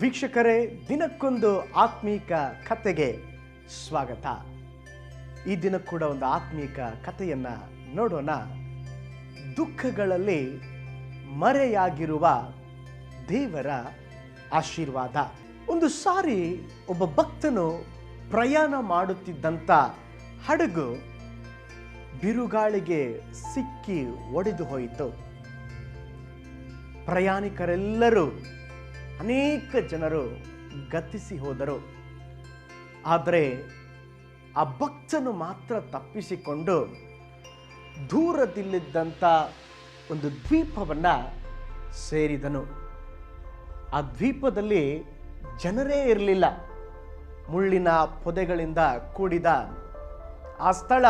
ವೀಕ್ಷಕರೇ, ದಿನಕ್ಕೊಂದು ಆತ್ಮೀಕ ಕತೆಗೆ ಸ್ವಾಗತ. ಈ ದಿನ ಕೂಡ ಒಂದು ಆತ್ಮೀಕ ಕಥೆಯನ್ನ ನೋಡೋಣ. ದುಃಖಗಳಲ್ಲಿ ಮರೆಯಾಗಿರುವ ದೇವರ ಆಶೀರ್ವಾದ. ಒಂದು ಸಾರಿ ಒಬ್ಬ ಭಕ್ತನು ಪ್ರಯಾಣ ಮಾಡುತ್ತಿದ್ದಂಥ ಹಡಗು ಬಿರುಗಾಳಿಗೆ ಸಿಕ್ಕಿ ಒಡೆದು ಹೋಯಿತು. ಪ್ರಯಾಣಿಕರೆಲ್ಲರೂ ಅನೇಕ ಜನರು ಗತಿಸಿ ಹೋದರು. ಆದರೆ ಆ ಭಕ್ತನು ಮಾತ್ರ ತಪ್ಪಿಸಿಕೊಂಡು ದೂರದಲ್ಲಿದ್ದಂಥ ಒಂದು ದ್ವೀಪವನ್ನು ಸೇರಿದನು. ಆ ದ್ವೀಪದಲ್ಲಿ ಜನರೇ ಇರಲಿಲ್ಲ. ಮುಳ್ಳಿನ ಪೊದೆಗಳಿಂದ ಕೂಡಿದ ಆ ಸ್ಥಳ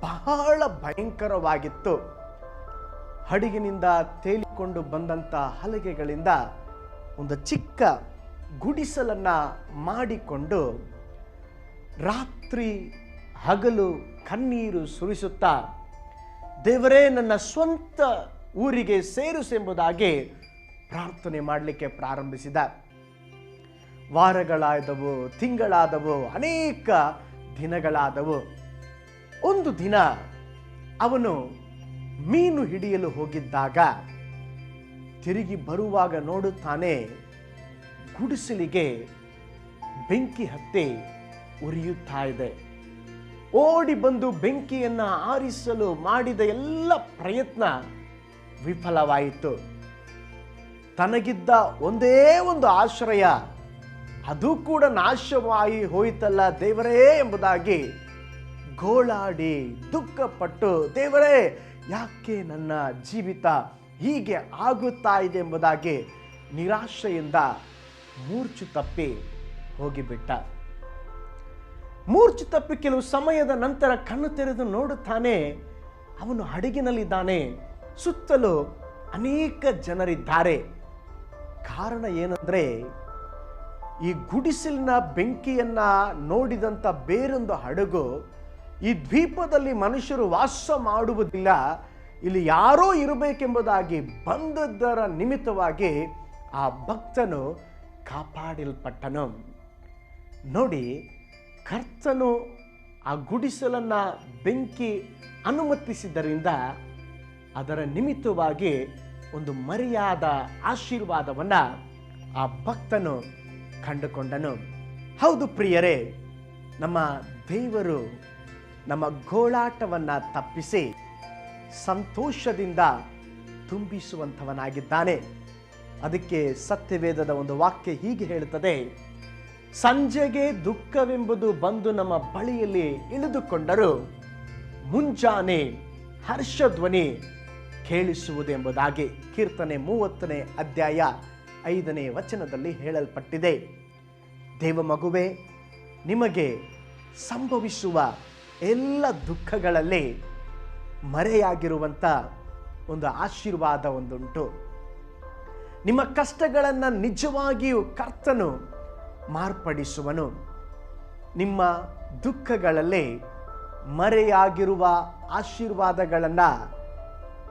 ಬಹಳ ಭಯಂಕರವಾಗಿತ್ತು. ಹಡಗಿನಿಂದ ತೇಲಿಕೊಂಡು ಬಂದಂಥ ಹಲಗೆಗಳಿಂದ ಒಂದು ಚಿಕ್ಕ ಗುಡಿಸಲನ್ನು ಮಾಡಿಕೊಂಡು ರಾತ್ರಿ ಹಗಲು ಕಣ್ಣೀರು ಸುರಿಸುತ್ತಾ, ದೇವರೇ, ನನ್ನ ಸ್ವಂತ ಊರಿಗೆ ಸೇರಿಸೆಂಬುದಾಗಿ ಪ್ರಾರ್ಥನೆ ಮಾಡಲಿಕ್ಕೆ ಪ್ರಾರಂಭಿಸಿದ. ವಾರಗಳಾದವು, ತಿಂಗಳಾದವು, ಅನೇಕ ದಿನಗಳಾದವು. ಒಂದು ದಿನ ಅವನು ಮೀನು ಹಿಡಿಯಲು ಹೋಗಿದ್ದಾಗ ತಿರುಗಿ ಬರುವಾಗ ನೋಡುತ್ತಾನೆ, ಗುಡಿಸಲಿಗೆ ಬೆಂಕಿ ಹತ್ತಿ ಉರಿಯುತ್ತಾ ಇದೆ. ಓಡಿ ಬಂದು ಬೆಂಕಿಯನ್ನು ಆರಿಸಲು ಮಾಡಿದ ಎಲ್ಲ ಪ್ರಯತ್ನ ವಿಫಲವಾಯಿತು. ತನಗಿದ್ದ ಒಂದೇ ಒಂದು ಆಶ್ರಯ, ಅದು ಕೂಡ ನಾಶವಾಗಿ ಹೋಯಿತಲ್ಲ ದೇವರೇ ಎಂಬುದಾಗಿ ಗೋಳಾಡಿ ದುಃಖಪಟ್ಟು, ದೇವರೇ, ಯಾಕೆ ನನ್ನ ಜೀವಿತ ಹೀಗೆ ಆಗುತ್ತಾ ಇದೆ ಎಂಬುದಾಗಿ ನಿರಾಶೆಯಿಂದ ಮೂರ್ಛು ತಪ್ಪಿ ಹೋಗಿಬಿಟ್ಟ. ಮೂರ್ಛು ತಪ್ಪಿ ಕೆಲವು ಸಮಯದ ನಂತರ ಕಣ್ಣು ತೆರೆದು ನೋಡುತ್ತಾನೆ. ಅವನು ಹಡಗಿನಲ್ಲಿದ್ದಾನೆ. ಸುತ್ತಲೂ ಅನೇಕ ಜನರಿದ್ದಾರೆ. ಕಾರಣ ಏನಂದ್ರೆ, ಈ ಗುಡಿಸಲಿನ ಬೆಂಕಿಯನ್ನ ನೋಡಿದಂಥ ಬೇರೊಂದು ಹಡಗು ಈ ದ್ವೀಪದಲ್ಲಿ ಮನುಷ್ಯರು ವಾಸ ಮಾಡುವುದಿಲ್ಲ. ಇಲ್ಲಿ ಯಾರೋ ಇರಬೇಕೆಂಬುದಾಗಿ ಬಂದದ್ದರ ನಿಮಿತ್ತವಾಗಿ ಆ ಭಕ್ತನು ಕಾಪಾಡಲ್ಪಟ್ಟನು. ನೋಡಿ, ಕರ್ತನು ಆ ಗುಡಿಸಲನ್ನು ಬೆಂಕಿ ಅನುಮತಿಸಿದ್ದರಿಂದ ಅದರ ನಿಮಿತ್ತವಾಗಿ ಒಂದು ಮರ್ಯಾದ ಆಶೀರ್ವಾದವನ್ನು ಆ ಭಕ್ತನು ಕಂಡುಕೊಂಡನು. ಹೌದು ಪ್ರಿಯರೇ, ನಮ್ಮ ದೇವರು ನಮ್ಮ ಗೋಳಾಟವನ್ನು ತಪ್ಪಿಸಿ ಸಂತೋಷದಿಂದ ತುಂಬಿಸುವಂಥವನಾಗಿದ್ದಾನೆ. ಅದಕ್ಕೆ ಸತ್ಯವೇದದ ಒಂದು ವಾಕ್ಯ ಹೀಗೆ ಹೇಳುತ್ತದೆ, ಸಂಜೆಗೆ ದುಃಖವೆಂಬುದು ಬಂದು ನಮ್ಮ ಬಳಿಯಲ್ಲಿ ಇಳಿದುಕೊಂಡರೂ, ಮುಂಜಾನೆ ಹರ್ಷಧ್ವನಿ ಕೇಳಿಸುವುದೆಂಬುದಾಗಿ ಕೀರ್ತನೆ ಮೂವತ್ತನೇ ಅಧ್ಯಾಯ ಐದನೇ ವಚನದಲ್ಲಿ ಹೇಳಲ್ಪಟ್ಟಿದೆ. ದೇವ ಮಗುವೆ, ನಿಮಗೆ ಸಂಭವಿಸುವ ಎಲ್ಲ ದುಃಖಗಳಲ್ಲಿ ಮರೆಯಾಗಿರುವಂಥ ಒಂದು ಆಶೀರ್ವಾದ ಒಂದುಂಟು. ನಿಮ್ಮ ಕಷ್ಟಗಳನ್ನು ನಿಜವಾಗಿಯೂ ಕರ್ತನು ಮಾರ್ಪಡಿಸುವನು. ನಿಮ್ಮ ದುಃಖಗಳಲ್ಲಿ ಮರೆಯಾಗಿರುವ ಆಶೀರ್ವಾದಗಳನ್ನು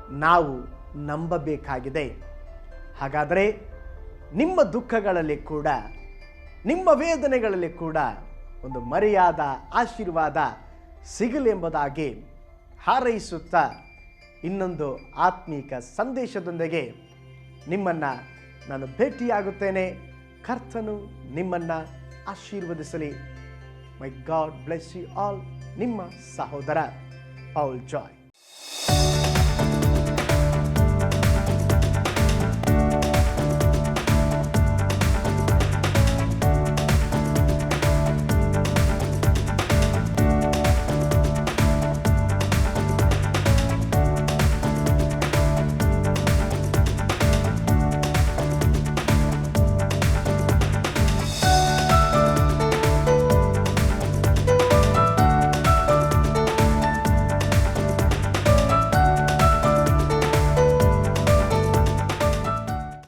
ನಾವು ನಂಬಬೇಕಾಗಿದೆ. ಹಾಗಾದರೆ ನಿಮ್ಮ ದುಃಖಗಳಲ್ಲಿ ಕೂಡ, ನಿಮ್ಮ ವೇದನೆಗಳಲ್ಲಿ ಕೂಡ ಒಂದು ಮರೆಯಾದ ಆಶೀರ್ವಾದ ಸಿಗಲೆಂಬುದಾಗಿ ಹಾರೈಸುತ್ತಾ ಇನ್ನೊಂದು ಆತ್ಮೀಕ ಸಂದೇಶದೊಂದಿಗೆ ನಿಮ್ಮನ್ನು ನಾನು ಭೇಟಿಯಾಗುತ್ತೇನೆ. ಕರ್ತನು ನಿಮ್ಮನ್ನು ಆಶೀರ್ವದಿಸಲಿ. My God bless you all ನಿಮ್ಮ ಸಹೋದರ ಪೌಲ್ ಜಾಯ್